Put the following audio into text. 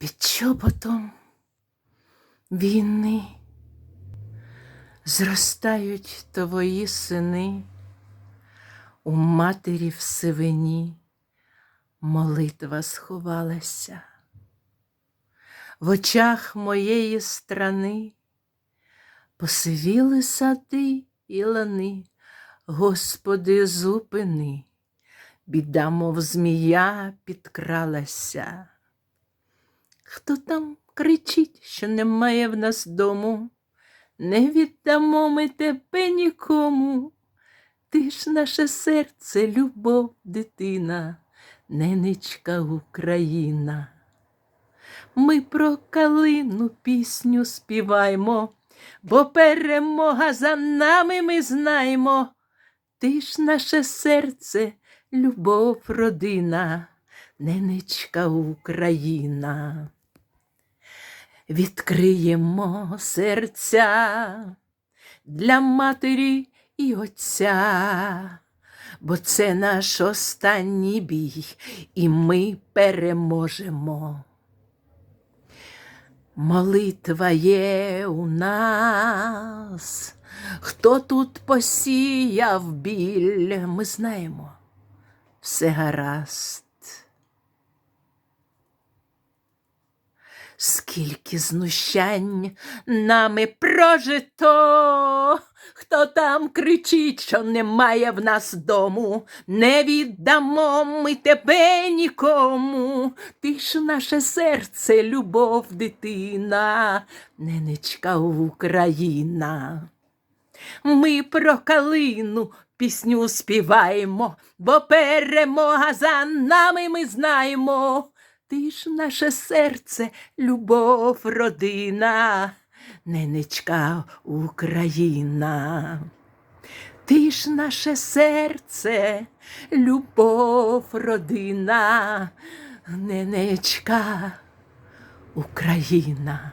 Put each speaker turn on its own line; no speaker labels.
під чоботом війни зростають твої сини, у матері в сивині молитва сховалася. В очах моєї страни посивіли сади і лани, Господи, зупини, біда, мов змія, підкралася. Хто там кричить, що немає в нас дому? Не віддамо ми тебе нікому. Ти ж наше серце, любов, дитина, ненечка Україна. Ми про калину пісню співаймо, бо перемога за нами ми знаємо. Ти ж наше серце, любов, родина, ненечка Україна. Відкриємо серця для матері і отця, бо це наш останній бій, і ми переможемо. Молитва є у нас, хто тут посіяв біль, ми знаємо, все гаразд. Скільки знущань нами прожито, хто там кричить, що немає в нас дому, не віддамо ми тебе нікому. Ти ж наше серце, любов, дитина, ненечка Україна. Ми про калину пісню співаємо, бо перемога за нами ми знаємо. Ти ж наше серце, любов, родина, ненечка Україна. Ти ж наше серце, любов, родина, ненечка Україна.